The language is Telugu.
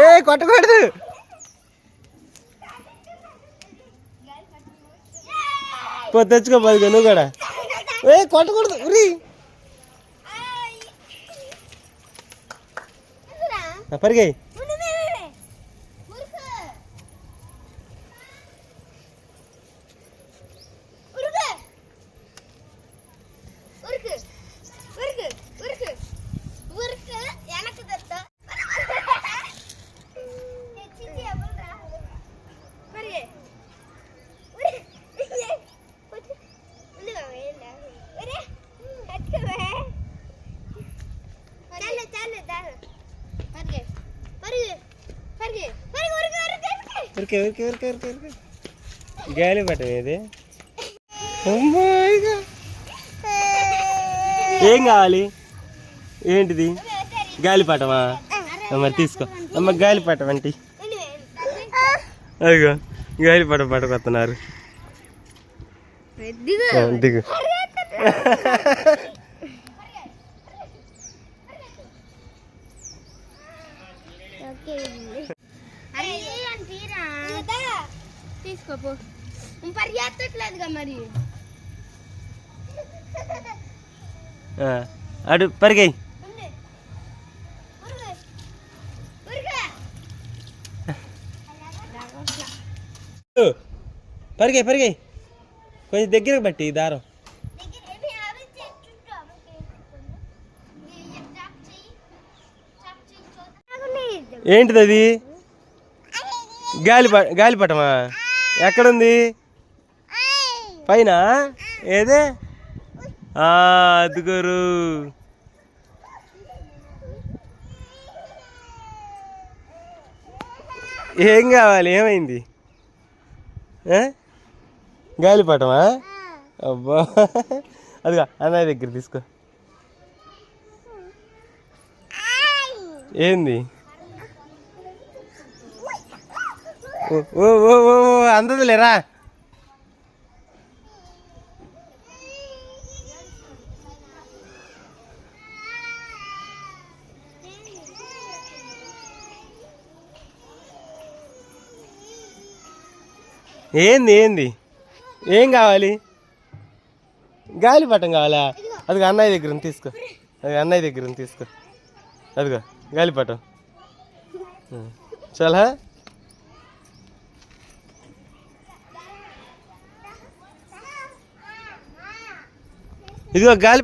ఏ కొట్టకూడదు. పో తెచ్చుకో పదిగా నువ్వు కూడా. ఏ కొట్టకూడదు ఉరి. పరిగాయి. ఉరికే ఉరికే ఉరికే ఉరికే ఉరికే గాలి పట్టం ఏది అమ్మాయిగా ఏం కావాలి? ఏంటిది? గాలిపటమా మరి తీసుకో. అమ్మ గాలిపటం అంటే అదిగో గాలిపటం పట్టుకొస్తున్నారు దిగు. తీసుకోపో. పరిగెత్తట్లేదుగా మరి. ఆ, అటు పరిగాయి. పరిగాయి పరిగాయి. కొంచెం దగ్గరకు బట్టి దారం. ఏంటిది అది? గాలి గాలిపటమా? ఎక్కడుంది? పైన? ఏదే? అదుగురు. ఏం కావాలి? ఏమైంది? గాలిపటమా అబ్బా. అదిగా అన్నయ్య దగ్గర తీసుకో. ఏంది? ఓ ఓ ఓ ఓ అందదు అందదులేరా? ఏంది ఏంది? ఏం కావాలి? గాలిపటం కావాలా? అదిగో అన్నయ్య దగ్గర తీసుకో. అది అన్నయ్య దగ్గర తీసుకో. అదిగో గాలిపటం చాలా? ఇదిగో గాలి